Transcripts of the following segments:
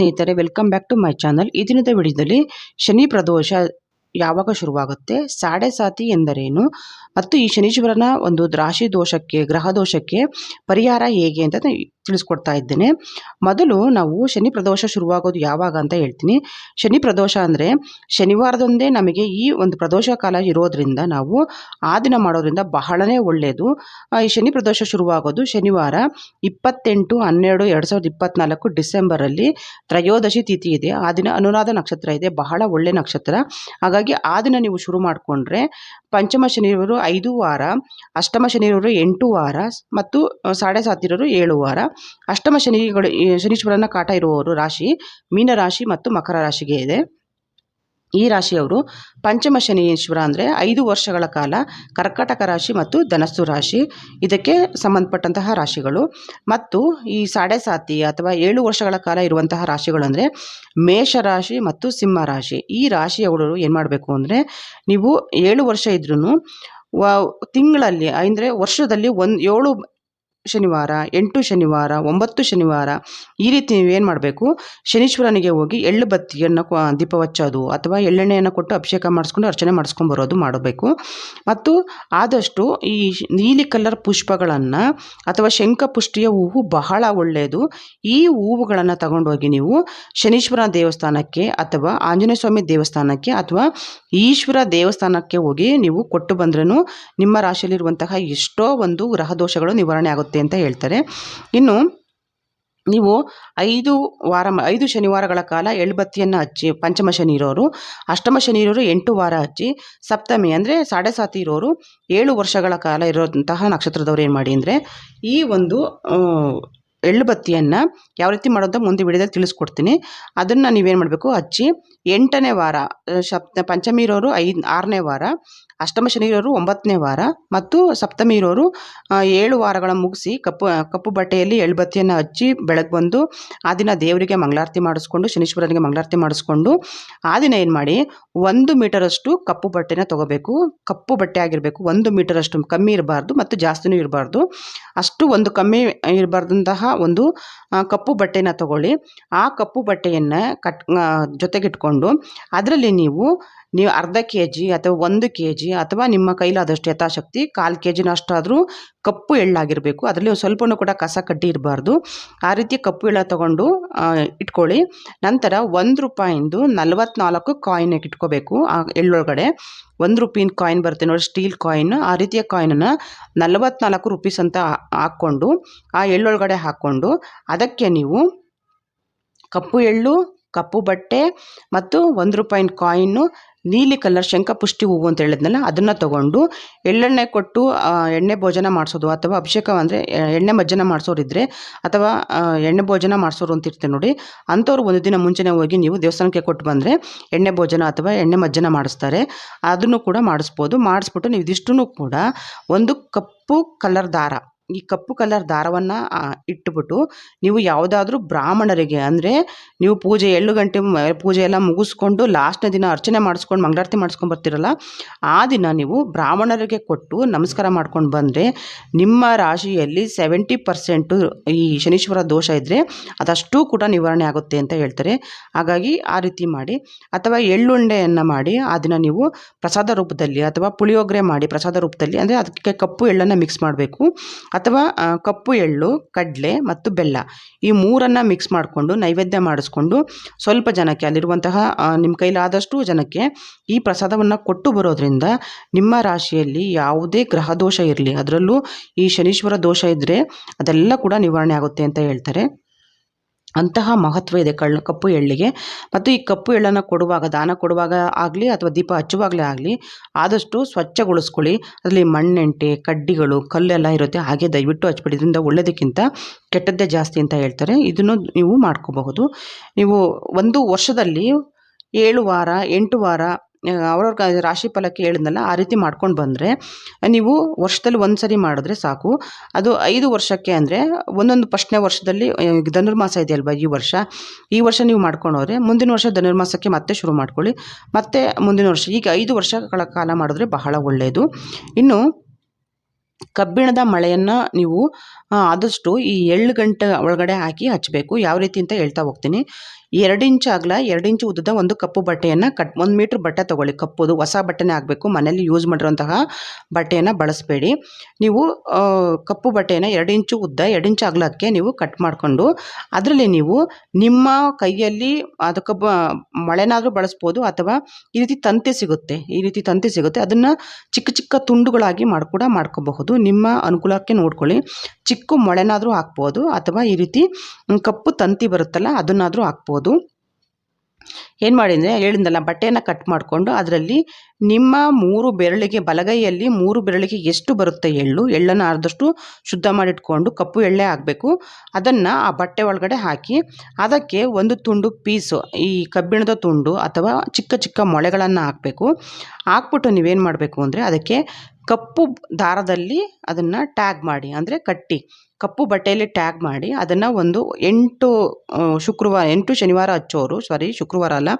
ಸ್ನೇಹಿತರೆ welcome back to my channel ಈ ದಿನದ ವಿಡಿಯೋದಲ್ಲಿ ಶನಿ ಪ್ರದೋಷ ಯಾವಾಗ ಶುರುವಾಗುತ್ತೆ? ಸಾಡೆ ಸಾತಿ ಎಂದರೇನು? ಮತ್ತು ಈ ಶನೀಶ್ವರನ ಒಂದು ರಾಶಿ ದೋಷಕ್ಕೆ, ಗ್ರಹ ದೋಷಕ್ಕೆ ಪರಿಹಾರ ಹೇಗೆ ಅಂತ ತಿಳಿಸ್ಕೊಡ್ತಾ ಇದ್ದೇನೆ. ಮೊದಲು ನಾವು ಶನಿ ಪ್ರದೋಷ ಶುರುವಾಗೋದು ಯಾವಾಗ ಅಂತ ಹೇಳ್ತೀನಿ. ಶನಿ ಪ್ರದೋಷ ಅಂದರೆ ಶನಿವಾರದೊಂದೇ ನಮಗೆ ಈ ಒಂದು ಪ್ರದೋಷ ಕಾಲ ಇರೋದ್ರಿಂದ ನಾವು ಆ ದಿನ ಮಾಡೋದ್ರಿಂದ ಬಹಳನೇ ಒಳ್ಳೆಯದು ಈ ಶನಿ ಪ್ರದೋಷ ಶುರುವಾಗೋದು ಶನಿವಾರ ಇಪ್ಪತ್ತೆಂಟು, ಹನ್ನೆರಡು, ಎರಡು ಸಾವಿರದ ಇಪ್ಪತ್ತ್ನಾಲ್ಕು ಡಿಸೆಂಬರಲ್ಲಿ ತ್ರಯೋದಶಿ ತಿಥಿ ಇದೆ. ಆ ದಿನ ಅನುರಾಧ ನಕ್ಷತ್ರ ಇದೆ. ಬಹಳ ಒಳ್ಳೆ ನಕ್ಷತ್ರ. ಹಾಗಾಗಿ ಆ ದಿನ ನೀವು ಶುರು ಮಾಡಿಕೊಂಡ್ರೆ ಪಂಚಮ ಶನಿಯವರು ಐದು ವಾರ, ಅಷ್ಟಮ ಶನಿಯವರು ಎಂಟು ವಾರ, ಮತ್ತು ಸಾಡೆ ಸಾತಿರೋರು ಏಳು ವಾರ. ಅಷ್ಟಮ ಶನಿಗಳು ಶನೀಶ್ವರನ ಕಾಟ ಇರುವವರು ರಾಶಿ, ಮೀನ ರಾಶಿ ಮತ್ತು ಮಕರ ರಾಶಿಗೆ ಇದೆ. ಈ ರಾಶಿಯವರು ಪಂಚಮ ಶನೀಶ್ವರ ಅಂದರೆ ಐದು ವರ್ಷಗಳ ಕಾಲ ಕರ್ಕಟಕ ರಾಶಿ ಮತ್ತು ಧನಸ್ಸು ರಾಶಿ. ಇದಕ್ಕೆ ಸಂಬಂಧಪಟ್ಟಂತಹ ರಾಶಿಗಳು. ಮತ್ತು ಈ ಸಾಡೆ ಸಾತಿ ಅಥವಾ ಏಳು ವರ್ಷಗಳ ಕಾಲ ಇರುವಂತಹ ರಾಶಿಗಳು ಅಂದರೆ ಮೇಷ ರಾಶಿ ಮತ್ತು ಸಿಂಹ ರಾಶಿ. ಈ ರಾಶಿಯವರು ಏನು ಮಾಡಬೇಕು ಅಂದರೆ ನೀವು ಏಳು ವರ್ಷ ಇದ್ರೂ ತಿಂಗಳಲ್ಲಿ ಅಂದರೆ ವರ್ಷದಲ್ಲಿ ಒಂದು ಏಳು ಶನಿವಾರ, ಎಂಟು ಶನಿವಾರ, ಒಂಬತ್ತು ಶನಿವಾರ ಈ ರೀತಿ ನೀವೇನು ಮಾಡಬೇಕು? ಶನೀಶ್ವರನಿಗೆ ಹೋಗಿ ಎಳ್ಳು ಬತ್ತಿಯನ್ನು ದೀಪ ಹಚ್ಚೋದು ಅಥವಾ ಎಳ್ಳೆಣ್ಣೆಯನ್ನು ಕೊಟ್ಟು ಅಭಿಷೇಕ ಮಾಡಿಸ್ಕೊಂಡು ಅರ್ಚನೆ ಮಾಡಿಸ್ಕೊಂಡು ಬರೋದು ಮಾಡಬೇಕು. ಮತ್ತು ಆದಷ್ಟು ಈ ನೀಲಿ ಕಲರ್ ಪುಷ್ಪಗಳನ್ನು ಅಥವಾ ಶಂಖಪುಷ್ಟಿಯ ಹೂವು ಬಹಳ ಒಳ್ಳೆಯದು ಈ ಹೂವುಗಳನ್ನು ತಗೊಂಡೋಗಿ ನೀವು ಶನೀಶ್ವರ ದೇವಸ್ಥಾನಕ್ಕೆ ಅಥವಾ ಆಂಜನೇಯ ಸ್ವಾಮಿ ದೇವಸ್ಥಾನಕ್ಕೆ ಅಥವಾ ಈಶ್ವರ ದೇವಸ್ಥಾನಕ್ಕೆ ಹೋಗಿ ನೀವು ಕೊಟ್ಟು ಬಂದ್ರೂ ನಿಮ್ಮ ರಾಶಿಯಲ್ಲಿರುವಂತಹ ಎಷ್ಟೋ ಒಂದು ಗ್ರಹ ದೋಷಗಳು ನಿವಾರಣೆ ಆಗುತ್ತೆ. ಅಂತ ಹೇಳ್ತಾರೆ. ಇನ್ನು ನೀವು ಐದು ವಾರ ಐದು ಶನಿವಾರಗಳ ಕಾಲ ಎಳ್ಬತ್ತಿಯನ್ನು ಹಚ್ಚಿ, ಪಂಚಮ ಶನಿ ಇರೋರು, ಅಷ್ಟಮ ಶನಿ ಇರೋರು ಎಂಟು ವಾರ ಹಚ್ಚಿ, ಸಪ್ತಮಿ ಅಂದರೆ ಸಾಡೆ ಸಾತಿ ಇರೋರು, ಏಳು ವರ್ಷಗಳ ಕಾಲ ಇರೋಂತಹ ನಕ್ಷತ್ರದವ್ರು ಏನು ಮಾಡಿ ಅಂದರೆ ಈ ಒಂದು ಎಳ್ಳು ಬತ್ತಿಯನ್ನು ಯಾವ ರೀತಿ ಮಾಡೋದು ಮುಂದೆ ವಿಡಿಯೋದಲ್ಲಿ ತಿಳಿಸ್ಕೊಡ್ತೀನಿ. ಅದನ್ನು ನೀವೇನು ಮಾಡಬೇಕು ಹಚ್ಚಿ ಎಂಟನೇ ವಾರ ಸಪ್ತ, ಪಂಚಮಿ ಇರೋರು ಐದು, ಆರನೇ ವಾರ, ಅಷ್ಟಮ ಶನಿ ಇರೋರು ಒಂಬತ್ತನೇ ವಾರ ಮತ್ತು ಸಪ್ತಮಿ ಇರೋರು ಏಳು ವಾರಗಳ ಮುಗಿಸಿ ಕಪ್ಪು ಕಪ್ಪು ಬಟ್ಟೆಯಲ್ಲಿ ಎಳ್ಬತ್ತಿಯನ್ನು ಹಚ್ಚಿ ಬೆಳಗ್ಗೆ ಬಂದು ಆ ದಿನ ದೇವರಿಗೆ ಮಂಗಳಾರತಿ ಮಾಡಿಸ್ಕೊಂಡು, ಶನೀಶ್ವರನಿಗೆ ಮಂಗಳಾರತಿ ಮಾಡಿಸ್ಕೊಂಡು ಆ ದಿನ ಏನು ಮಾಡಿ, ಒಂದು ಮೀಟರಷ್ಟು ಕಪ್ಪು ಬಟ್ಟೆನ ತೊಗೋಬೇಕು. ಕಪ್ಪು ಬಟ್ಟೆ ಆಗಿರಬೇಕು, ಒಂದು ಮೀಟರಷ್ಟು ಕಮ್ಮಿ ಇರಬಾರ್ದು ಮತ್ತು ಜಾಸ್ತಿನೂ ಇರಬಾರ್ದು. ಅಷ್ಟು ಒಂದು ಕಮ್ಮಿ ಇರಬಾರ್ದಂತಹ ಒಂದು ಕಪ್ಪು ಬಟ್ಟೆನ ತಗೊಳ್ಳಿ. ಆ ಕಪ್ಪು ಬಟ್ಟೆಯನ್ನು ಕಟ್ ಜೊತೆಗಿಟ್ಕೊಂಡು ಅದರಲ್ಲಿ ನೀವು ನೀವು ಅರ್ಧ ಕೆ ಜಿ ಅಥವಾ ಒಂದು ಕೆ ಜಿ ಅಥವಾ ನಿಮ್ಮ ಕೈಲಾದಷ್ಟು ಯಥಾಶಕ್ತಿ ಕಾಲು ಕೆ ಜಿನಷ್ಟಾದರೂ ಕಪ್ಪು ಎಳ್ಳಾಗಿರಬೇಕು. ಅದರಲ್ಲಿ ಸ್ವಲ್ಪನೂ ಕೂಡ ಕಸ ಕಡ್ಡಿ ಇರಬಾರ್ದು. ಆ ರೀತಿ ಕಪ್ಪು ಎಳ್ಳ ತಗೊಂಡು ಇಟ್ಕೊಳ್ಳಿ. ನಂತರ ಒಂದು ರೂಪಾಯಿಂದು ನಲವತ್ನಾಲ್ಕು ಕಾಯಿನ್ ಇಟ್ಕೋಬೇಕು, ಆ ಎಳ್ಳೊಳಗಡೆ. ಒಂದು ರೂಪಾಯಿನ ಕಾಯಿನ್ ಬರುತ್ತೆ ನೋಡಿ ಸ್ಟೀಲ್ ಕಾಯಿನ್ ಆ ರೀತಿಯ ಕಾಯಿನನ್ನು ನಲವತ್ನಾಲ್ಕು ರುಪೀಸ್ ಅಂತ ಹಾಕ್ಕೊಂಡು, ಆ ಎಳ್ಳೊಳಗಡೆ ಹಾಕ್ಕೊಂಡು, ಅದಕ್ಕೆ ನೀವು ಕಪ್ಪು ಎಳ್ಳು, ಕಪ್ಪು ಬಟ್ಟೆ ಮತ್ತು ಒಂದು ರೂಪಾಯಿನ ಕಾಯಿನ್ನು ನೀಲಿ ಕಲರ್ ಶಂಖಪುಷ್ಟಿ ಹೂವು ಅಂತ ಹೇಳಿದ್ನಲ್ಲ, ಅದನ್ನು ತಗೊಂಡು ಎಳ್ಳೆಣ್ಣೆ ಕೊಟ್ಟು ಎಣ್ಣೆ ಭೋಜನ ಮಾಡಿಸೋದು, ಅಥವಾ ಅಭಿಷೇಕ ಅಂದರೆ ಎಣ್ಣೆ ಮಜ್ಜನ ಮಾಡಿಸೋರಿದ್ರೆ, ಅಥವಾ ಎಣ್ಣೆ ಭೋಜನ ಮಾಡಿಸೋರು ಅಂತ ಇರ್ತಾರೆ ನೋಡಿ, ಅಂಥವ್ರು ಒಂದು ದಿನ ಮುಂಚೆನೇ ಹೋಗಿ ನೀವು ದೇವಸ್ಥಾನಕ್ಕೆ ಕೊಟ್ಟು ಬಂದರೆ, ಎಣ್ಣೆ ಭೋಜನ ಅಥವಾ ಎಣ್ಣೆ ಮಜ್ಜನ ಮಾಡಿಸ್ತಾರೆ, ಅದನ್ನು ಕೂಡ ಮಾಡಿಸ್ಬೋದು. ಮಾಡಿಸ್ಬಿಟ್ಟು ನೀವು ಇದಿಷ್ಟು ಕೂಡ ಒಂದು ಕಪ್ಪು ಕಲರ್ ದಾರ ಈ ಕಪ್ಪು ಕಲರ್ ದಾರವನ್ನು ಇಟ್ಟುಬಿಟ್ಟು ನೀವು ಯಾವುದಾದ್ರೂ ಬ್ರಾಹ್ಮಣರಿಗೆ ಅಂದರೆ ನೀವು ಪೂಜೆ ಎಳ್ಳು ಗಂಟೆ ಪೂಜೆ ಎಲ್ಲ ಮುಗಿಸ್ಕೊಂಡು ಲಾಸ್ಟ್ನ ದಿನ ಅರ್ಚನೆ ಮಾಡಿಸ್ಕೊಂಡು ಮಂಗಳಾರತಿ ಮಾಡಿಸ್ಕೊಂಡು ಬರ್ತೀರಲ್ಲ, ಆ ದಿನ ನೀವು ಬ್ರಾಹ್ಮಣರಿಗೆ ಕೊಟ್ಟು ನಮಸ್ಕಾರ ಮಾಡ್ಕೊಂಡು ಬಂದರೆ ನಿಮ್ಮ ರಾಶಿಯಲ್ಲಿ ಸೆವೆಂಟಿ ಪರ್ಸೆಂಟು ಈ ಶನೀಶ್ವರ ದೋಷ ಇದ್ದರೆ ಅದಷ್ಟು ಕೂಡ ನಿವಾರಣೆ ಆಗುತ್ತೆ ಅಂತ ಹೇಳ್ತಾರೆ. ಹಾಗಾಗಿ ಆ ರೀತಿ ಮಾಡಿ, ಅಥವಾ ಎಳ್ಳುಂಡೆಯನ್ನು ಮಾಡಿ, ಆ ದಿನ ನೀವು ಪ್ರಸಾದ ರೂಪದಲ್ಲಿ ಅಥವಾ ಪುಳಿಯೋಗರೆ ಮಾಡಿ ಪ್ರಸಾದ ರೂಪದಲ್ಲಿ, ಅಂದರೆ ಅದಕ್ಕೆ ಕಪ್ಪು ಎಳ್ಳನ್ನು ಮಿಕ್ಸ್ ಮಾಡಬೇಕು. ಅಥವಾ ಕಪ್ಪು ಎಳ್ಳು, ಕಡಲೆ ಮತ್ತು ಬೆಲ್ಲ ಈ ಮೂರನ್ನು ಮಿಕ್ಸ್ ಮಾಡಿಕೊಂಡು ನೈವೇದ್ಯ ಮಾಡಿಸ್ಕೊಂಡು ಸ್ವಲ್ಪ ಜನಕ್ಕೆ ಅಲ್ಲಿರುವಂತಹ ನಿಮ್ಮ ಕೈಲಾದಷ್ಟು ಜನಕ್ಕೆ ಈ ಪ್ರಸಾದವನ್ನು ಕೊಟ್ಟು ಬರೋದ್ರಿಂದ ನಿಮ್ಮ ರಾಶಿಯಲ್ಲಿ ಯಾವುದೇ ಗ್ರಹ ದೋಷ ಇರಲಿ. ಅದರಲ್ಲೂ ಈ ಶನೀಶ್ವರ ದೋಷ ಇದ್ದರೆ ಅದೆಲ್ಲ ಕೂಡ ನಿವಾರಣೆ ಆಗುತ್ತೆ ಅಂತ ಹೇಳ್ತಾರೆ. ಅಂತಹ ಮಹತ್ವ ಇದೆ ಕಳ್ಳ, ಕಪ್ಪು ಎಳ್ಳಿಗೆ. ಮತ್ತು ಈ ಕಪ್ಪು ಎಳ್ಳನ್ನು ಕೊಡುವಾಗ, ದಾನ ಕೊಡುವಾಗ ಆಗಲಿ ಅಥವಾ ದೀಪ ಹಚ್ಚುವಾಗಲೇ ಆಗಲಿ ಆದಷ್ಟು ಸ್ವಚ್ಛಗೊಳಿಸ್ಕೊಳ್ಳಿ. ಅದರಲ್ಲಿ ಮಣ್ಣೆಂಟೆ, ಕಡ್ಡಿಗಳು, ಕಲ್ಲೆಲ್ಲ ಇರುತ್ತೆ. ಹಾಗೆ ದಯವಿಟ್ಟು ಹಚ್ಬಿಡಿ. ಇದರಿಂದ ಒಳ್ಳೆಯದಕ್ಕಿಂತ ಕೆಟ್ಟದ್ದೇ ಜಾಸ್ತಿ ಅಂತ ಹೇಳ್ತಾರೆ. ಇದನ್ನು ನೀವು ಮಾಡ್ಕೋಬಹುದು. ನೀವು ಒಂದು ವರ್ಷದಲ್ಲಿ ಏಳು ವಾರ, ಎಂಟು ವಾರ ಅವ್ರವ್ರ ರಾಶಿ ಫಲಕ್ಕೆ ಹೇಳಿದ್ನಲ್ಲ, ಆ ರೀತಿ ಮಾಡ್ಕೊಂಡು ಬಂದರೆ, ನೀವು ವರ್ಷದಲ್ಲಿ ಒಂದು ಸರಿ ಮಾಡಿದ್ರೆ ಸಾಕು. ಅದು ಐದು ವರ್ಷಕ್ಕೆ ಅಂದರೆ, ಒಂದೊಂದು ಫಸ್ಟ್ನೇ ವರ್ಷದಲ್ಲಿ ಧನುರ್ಮಾಸ ಧನುರ್ಮಾಸ ಇದೆಯಲ್ವ ಈ ವರ್ಷ? ಈ ವರ್ಷ ನೀವು ಮಾಡ್ಕೊಂಡವ್ರೆ ಮುಂದಿನ ವರ್ಷ ಧನುರ್ಮಾಸಕ್ಕೆ ಮತ್ತೆ ಶುರು ಮಾಡ್ಕೊಳ್ಳಿ. ಮತ್ತೆ ಮುಂದಿನ ವರ್ಷ, ಈಗ ಐದು ವರ್ಷಗಳ ಕಾಲ ಮಾಡಿದ್ರೆ ಬಹಳ ಒಳ್ಳೆಯದು ಇನ್ನು, ಕಬ್ಬಿಣದ ಮಳೆಯನ್ನು ನೀವು ಆದಷ್ಟು ಈ ಎಳ್ಳು ಗಂಟೆ ಒಳಗಡೆ ಹಾಕಿ ಹಚ್ಚಬೇಕು ಯಾವ ರೀತಿ ಅಂತ ಹೇಳ್ತಾ ಹೋಗ್ತೀನಿ. ಎರಡು ಇಂಚು ಅಗಲ ಎರಡು ಇಂಚು ಉದ್ದದ ಒಂದು ಕಪ್ಪು ಬಟ್ಟೆಯನ್ನು ಕಟ್, ಒಂದು ಮೀಟ್ರ್ ಬಟ್ಟೆ ತೊಗೊಳ್ಳಿ. ಕಪ್ಪುದು, ಹೊಸ ಬಟ್ಟೆನೇ ಆಗಬೇಕು. ಮನೆಯಲ್ಲಿ ಯೂಸ್ ಮಾಡಿರೋಂತಹ ಬಟ್ಟೆಯನ್ನು ಬಳಸಬೇಡಿ. ನೀವು ಕಪ್ಪು ಬಟ್ಟೆಯನ್ನು ಎರಡು ಇಂಚು ಉದ್ದ ಎರಡು ಇಂಚು ಅಗಲಕ್ಕೆ ನೀವು ಕಟ್ ಮಾಡಿಕೊಂಡು, ಅದರಲ್ಲಿ ನೀವು ನಿಮ್ಮ ಕೈಯಲ್ಲಿ ಅದಕ್ಕೆ ಬ, ಮಳೆನಾದರೂ ಬಳಸ್ಬೋದು ಅಥವಾ ಈ ರೀತಿ ತಂತಿ ಸಿಗುತ್ತೆ. ಈ ರೀತಿ ತಂತಿ ಸಿಗುತ್ತೆ. ಅದನ್ನು ಚಿಕ್ಕ ಚಿಕ್ಕ ತುಂಡುಗಳಾಗಿ ಮಾಡಿ, ಕೂಡ ಮಾಡ್ಕೋಬಹುದು. ನಿಮ್ಮ ಅನುಕೂಲಕ್ಕೆ ನೋಡ್ಕೊಳ್ಳಿ. ಚಿಕ್ಕ ಮೊಳೆನಾದರೂ ಹಾಕ್ಬೋದು ಅಥವಾ ಈ ರೀತಿ ಕಪ್ಪು ತಂತಿ ಬರುತ್ತಲ್ಲ, ಅದನ್ನಾದರೂ ಹಾಕ್ಬೋದು. ಏನು ಮಾಡಿ ಅಂದರೆ ಹೇಳಿದ್ನಲ್ಲ ಬಟ್ಟೆಯನ್ನು ಕಟ್ ಮಾಡಿಕೊಂಡು ಅದರಲ್ಲಿ ನಿಮ್ಮ ಮೂರು ಬೆರಳಿಗೆ ಬಲಗೈಯಲ್ಲಿ ಮೂರು ಬೆರಳಿಗೆ ಎಷ್ಟು ಬರುತ್ತೆ ಎಳ್ಳು? ಎಳ್ಳನ್ನು ಅರ್ಧಷ್ಟು ಶುದ್ಧ ಮಾಡಿಟ್ಕೊಂಡು ಕಪ್ಪು ಎಳ್ಳೆ ಹಾಕಬೇಕು. ಅದನ್ನು ಆ ಬಟ್ಟೆ ಒಳಗಡೆ ಹಾಕಿ ಅದಕ್ಕೆ ಒಂದು ತುಂಡು ಪೀಸು, ಈ ಕಬ್ಬಿಣದ ತುಂಡು ಅಥವಾ ಚಿಕ್ಕ ಚಿಕ್ಕ ಮೊಳೆಗಳನ್ನು ಹಾಕಬೇಕು. ಹಾಕ್ಬಿಟ್ಟು ನೀವೇನು ಮಾಡಬೇಕು ಅಂದರೆ ಅದಕ್ಕೆ ಕಪ್ಪು ದಾರದಲ್ಲಿ ಅದನ್ನು ಟ್ಯಾಗ್ ಮಾಡಿ, ಅಂದರೆ ಕಟ್ಟಿ. ಕಪ್ಪು ಬಟ್ಟೆಯಲ್ಲಿ ಟ್ಯಾಗ್ ಮಾಡಿ, ಅದನ್ನು ಒಂದು ಎಂಟು ಶುಕ್ರವಾರ, ಎಂಟು ಶನಿವಾರ ಹಚ್ಚೋರು ಸಾರಿ ಶುಕ್ರವಾರ ಅಲ್ಲ,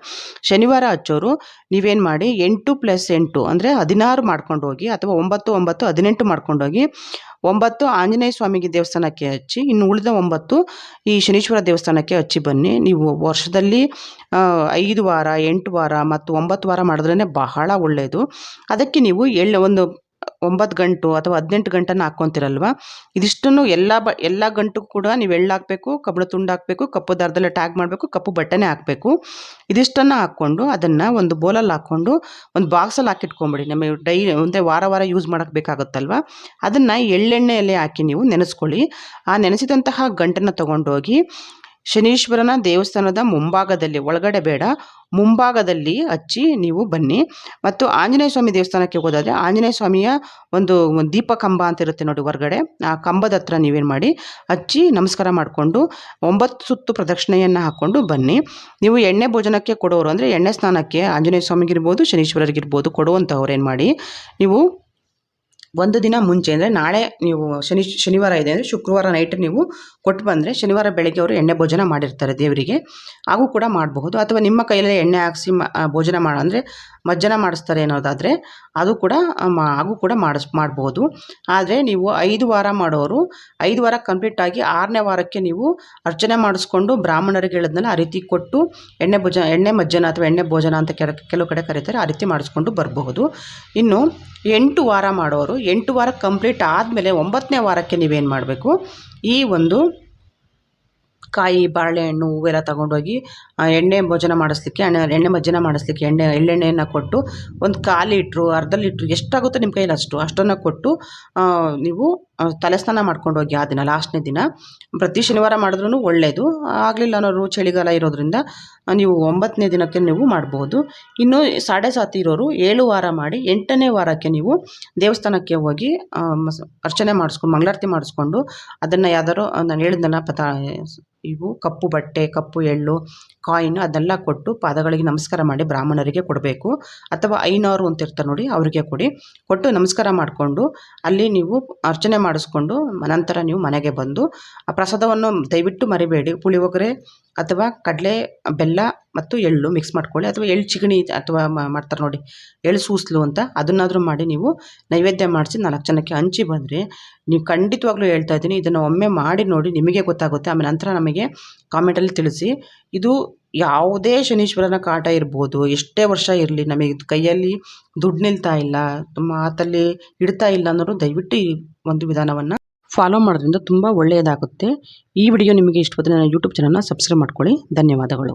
ಶನಿವಾರ ಹಚ್ಚೋರು, ನೀವೇನು ಮಾಡಿ, ಎಂಟು ಪ್ಲಸ್ ಎಂಟು, ಅಂದರೆ ಹದಿನಾರು ಮಾಡ್ಕೊಂಡು ಹೋಗಿ, ಅಥವಾ ಒಂಬತ್ತು ಒಂಬತ್ತು, ಹದಿನೆಂಟು ಮಾಡ್ಕೊಂಡು ಹೋಗಿ, ಒಂಬತ್ತು ಆಂಜನೇಯ ಸ್ವಾಮಿಗೆ ದೇವಸ್ಥಾನಕ್ಕೆ ಹಚ್ಚಿ, ಇನ್ನು ಉಳಿದ ಒಂಬತ್ತು ಈ ಶನೀಶ್ವರ ದೇವಸ್ಥಾನಕ್ಕೆ ಹಚ್ಚಿ ಬನ್ನಿ. ನೀವು ವರ್ಷದಲ್ಲಿ ಐದು ವಾರ, ಎಂಟು ವಾರ, ಮತ್ತು ಒಂಬತ್ತು ವಾರ ಮಾಡಿದ್ರೇ ಬಹಳ ಒಳ್ಳೆಯದು ಅದಕ್ಕೆ ನೀವು ಎಳ್ಳು ಒಂದು ಒಂಬತ್ತು ಗಂಟು ಅಥವಾ ಹದಿನೆಂಟು ಗಂಟನ್ನು ಹಾಕ್ಕೊತಿರಲ್ವ? ಇದಿಷ್ಟನ್ನು ಎಲ್ಲ ಬ, ಎಲ್ಲ ಗಂಟು ಕೂಡ ನೀವು ಎಳ್ಳು ಹಾಕಬೇಕು, ಕಬ್ಬಣ ತುಂಡು ಹಾಕಬೇಕು, ಕಪ್ಪು ದಾರದಲ್ಲಿ ಟ್ಯಾಗ್ ಮಾಡಬೇಕು, ಕಪ್ಪು ಬಟ್ಟೆನೇ ಹಾಕಬೇಕು. ಇದಿಷ್ಟನ್ನು ಹಾಕ್ಕೊಂಡು ಅದನ್ನು ಒಂದು ಬೋಲಲ್ಲಿ ಹಾಕ್ಕೊಂಡು ಒಂದು ಬಾಕ್ಸಲ್ಲಿ ಹಾಕಿಟ್ಕೊಂಬಿಡಿ. ನಮಗೆ ಡೈ, ಅಂದರೆ ವಾರ ವಾರ ಯೂಸ್ ಮಾಡೋಕ್ಕೆ ಬೇಕಾಗುತ್ತಲ್ವ? ಅದನ್ನು ಎಳ್ಳೆಣ್ಣೆಯಲ್ಲಿ ಹಾಕಿ ನೀವು ನೆನೆಸ್ಕೊಳ್ಳಿ. ಆ ನೆನೆಸಿದಂತಹ ಗಂಟನ್ನು ತೊಗೊಂಡೋಗಿ ಶನೀಶ್ವರನ ದೇವಸ್ಥಾನದ ಮುಂಭಾಗದಲ್ಲಿ, ಒಳಗಡೆ ಬೇಡ, ಮುಂಭಾಗದಲ್ಲಿ ಹಚ್ಚಿ ನೀವು ಬನ್ನಿ. ಮತ್ತು ಆಂಜನೇಯ ಸ್ವಾಮಿ ದೇವಸ್ಥಾನಕ್ಕೆ ಹೋದಾದರೆ ಆಂಜನೇಯ ಸ್ವಾಮಿಯ ಒಂದು ದೀಪ ಕಂಬ ಅಂತ ಇರುತ್ತೆ ನೋಡಿ ಹೊರಗಡೆ. ಆ ಕಂಬದ ಹತ್ರ ನೀವೇನು ಮಾಡಿ ಹಚ್ಚಿ ನಮಸ್ಕಾರ ಮಾಡಿಕೊಂಡು, ಒಂಬತ್ತು ಸುತ್ತು ಪ್ರದಕ್ಷಿಣೆಯನ್ನು ಹಾಕ್ಕೊಂಡು ಬನ್ನಿ. ನೀವು ಎಣ್ಣೆ ಭೋಜನಕ್ಕೆ ಕೊಡೋರು ಅಂದರೆ ಎಣ್ಣೆ ಸ್ನಾನಕ್ಕೆ ಆಂಜನೇಯ ಸ್ವಾಮಿಗಿರ್ಬೋದು, ಶನೀಶ್ವರರಿಗಿರ್ಬೋದು ಕೊಡುವಂಥವ್ರು ಏನು ಮಾಡಿ, ನೀವು ಒಂದು ದಿನ ಮುಂಚೆ ಅಂದರೆ ನಾಳೆ ನೀವು ಶನಿ, ಶನಿವಾರ ಇದೆ ಅಂದರೆ ಶುಕ್ರವಾರ ನೈಟ್ ನೀವು ಕೊಟ್ಟು ಬಂದರೆ ಶನಿವಾರ ಬೆಳಗ್ಗೆ ಅವರು ಎಣ್ಣೆ ಭೋಜನ ಮಾಡಿರ್ತಾರೆ ದೇವರಿಗೆ. ಹಾಗೂ ಕೂಡ ಮಾಡಬಹುದು. ಅಥವಾ ನಿಮ್ಮ ಕೈಯಲ್ಲೇ ಎಣ್ಣೆ ಹಾಕಿಸಿ ಭೋಜನ ಮಾಡ, ಅಂದರೆ ಮಜ್ಜನ ಮಾಡಿಸ್ತಾರೆ ಅನ್ನೋದಾದರೆ ಅದು ಕೂಡ ಹಾಗೂ ಕೂಡ ಮಾಡಿಸ್ ಮಾಡ್ಬೋದು ಆದರೆ ನೀವು ಐದು ವಾರ ಮಾಡೋರು, ಐದು ವಾರ ಕಂಪ್ಲೀಟ್ ಆಗಿ ಆರನೇ ವಾರಕ್ಕೆ ನೀವು ಅರ್ಚನೆ ಮಾಡಿಸ್ಕೊಂಡು ಬ್ರಾಹ್ಮಣರಿಗೆ ಹೇಳಿದ್ನಲ್ಲ ಆ ರೀತಿ ಕೊಟ್ಟು ಎಣ್ಣೆ ಭೋಜ, ಎಣ್ಣೆ ಮಜ್ಜನ ಅಥವಾ ಎಣ್ಣೆ ಭೋಜನ ಅಂತ ಕೆಲ, ಕೆಲವು ಕಡೆ ಕರೀತಾರೆ, ಆ ರೀತಿ ಮಾಡಿಸ್ಕೊಂಡು ಬರಬಹುದು. ಇನ್ನು ಎಂಟು ವಾರ ಮಾಡೋರು ಎಂಟು ವಾರ ಕಂಪ್ಲೀಟ್ ಆದಮೇಲೆ ಒಂಬತ್ತನೇ ವಾರಕ್ಕೆ ನೀವೇನು ಮಾಡಬೇಕು? ಈ ಒಂದು ಕಾಯಿ, ಬಾಳೆಹಣ್ಣು, ಹೂವೆಲ್ಲ ತಗೊಂಡೋಗಿ ಎಣ್ಣೆ ಭೋಜನ ಮಾಡಿಸ್ಲಿಕ್ಕೆ, ಎಣ್ಣೆ ಎಣ್ಣೆ ಮಜ್ಜನ ಮಾಡಿಸ್ಲಿಕ್ಕೆ, ಎಣ್ಣೆ, ಎಳ್ಳೆಣ್ಣೆಯನ್ನು ಕೊಟ್ಟು ಒಂದು ಕಾಲು ಲೀಟ್ರು ಅರ್ಧ ಲೀಟ್ರು ಎಷ್ಟಾಗುತ್ತೋ ನಿಮ್ಮ ಕೈಯಲ್ಲಿ ಅಷ್ಟು ಅಷ್ಟನ್ನು ಕೊಟ್ಟು ನೀವು ಆ, ತಲೆ ಮಾಡ್ಕೊಂಡು ಹೋಗಿ ಆ ದಿನ ಲಾಸ್ಟ್ನೇ ದಿನ. ಪ್ರತಿ ಶನಿವಾರ ಮಾಡಿದ್ರೂ ಒಳ್ಳೆಯದು ಆಗಲಿಲ್ಲ ಅನ್ನೋರು ಚಳಿಗಾಲ ಇರೋದ್ರಿಂದ ನೀವು ಒಂಬತ್ತನೇ ದಿನಕ್ಕೆ ನೀವು ಮಾಡ್ಬೋದು. ಇನ್ನು ಸಾಡೆ ಸಾತಿ ಇರೋರು ಏಳು ವಾರ ಮಾಡಿ ಎಂಟನೇ ವಾರಕ್ಕೆ ನೀವು ದೇವಸ್ಥಾನಕ್ಕೆ ಹೋಗಿ ಅರ್ಚನೆ ಮಾಡಿಸ್ಕೊಂಡು ಮಂಗಳಾರತಿ ಮಾಡಿಸ್ಕೊಂಡು ಅದನ್ನು ಯಾವ್ದಾರು ನಾನು ಹೇಳಿದ್ನಲ್ಲ ಪತ ಇವು ಕಪ್ಪು ಬಟ್ಟೆ ಕಪ್ಪು ಎಳ್ಳು ಕಾಯಿನ್ ಅದೆಲ್ಲ ಕೊಟ್ಟು ಪಾದಗಳಿಗೆ ನಮಸ್ಕಾರ ಮಾಡಿ ಬ್ರಾಹ್ಮಣರಿಗೆ ಕೊಡಬೇಕು. ಅಥವಾ ಐನವರು ಅಂತ ಇರ್ತಾರೆ ನೋಡಿ ಅವರಿಗೆ ಕೊಡಿ. ಕೊಟ್ಟು ನಮಸ್ಕಾರ ಮಾಡಿಕೊಂಡು ಅಲ್ಲಿ ನೀವು ಅರ್ಚನೆ ಮಾಡಿಸ್ಕೊಂಡು ನಂತರ ನೀವು ಮನೆಗೆ ಬಂದು ಆ ಪ್ರಸಾದವನ್ನು ದಯವಿಟ್ಟು ಮರಿಬೇಡಿ. ಪುಳಿಯೋಗರೆ ಅಥವಾ ಕಡಲೆ, ಬೆಲ್ಲ ಮತ್ತು ಎಳ್ಳು ಮಿಕ್ಸ್ ಮಾಡ್ಕೊಳ್ಳಿ. ಅಥವಾ ಎಳ್ಳು ಚಿಗಣಿ ಅಥವಾ ಮಾಡ್ತಾರೆ ನೋಡಿ. ಎಳ್ಳು ಸೂಸ್ಲು ಅಂತ ಅದನ್ನಾದರೂ ಮಾಡಿ ನೀವು ನೈವೇದ್ಯ ಮಾಡಿಸಿ ನಾಲ್ಕು ಜನಕ್ಕೆ ಹಂಚಿ ಬಂದರೆ ನೀವು ಖಂಡಿತವಾಗ್ಲೂ ಹೇಳ್ತಾ ಇದ್ದೀನಿ, ಇದನ್ನು ಒಮ್ಮೆ ಮಾಡಿ ನೋಡಿ ನಿಮಗೆ ಗೊತ್ತಾಗುತ್ತೆ. ಆಮೇಲೆ ನಂತರ ನಮಗೆ ಕಾಮೆಂಟಲ್ಲಿ ತಿಳಿಸಿ. ಇದು ಯಾವುದೇ ಶನೀಶ್ವರನ ಕಾಟ ಇರ್ಬೋದು, ಎಷ್ಟೇ ವರ್ಷ ಇರಲಿ, ನಮಗೆ ಕೈಯಲ್ಲಿ ದುಡ್ಡು ನಿಲ್ತಾ ಇಲ್ಲ ಮಾತಲ್ಲಿ ಇಡ್ತಾ ಇಲ್ಲ ಅನ್ನೋರು ದಯವಿಟ್ಟು ಒಂದು ವಿಧಾನವನ್ನು ಫಾಲೋ ಮಾಡೋದ್ರಿಂದ ತುಂಬ ಒಳ್ಳೆಯದಾಗುತ್ತೆ. ಈ ವಿಡಿಯೋ ನಿಮಗೆ ಇಷ್ಟವಾದರೆ ನನ್ನ ಯೂಟ್ಯೂಬ್ ಚಾನಲ್ನ ಸಬ್ಸ್ಕ್ರೈಬ್ ಮಾಡ್ಕೊಳ್ಳಿ. ಧನ್ಯವಾದಗಳು.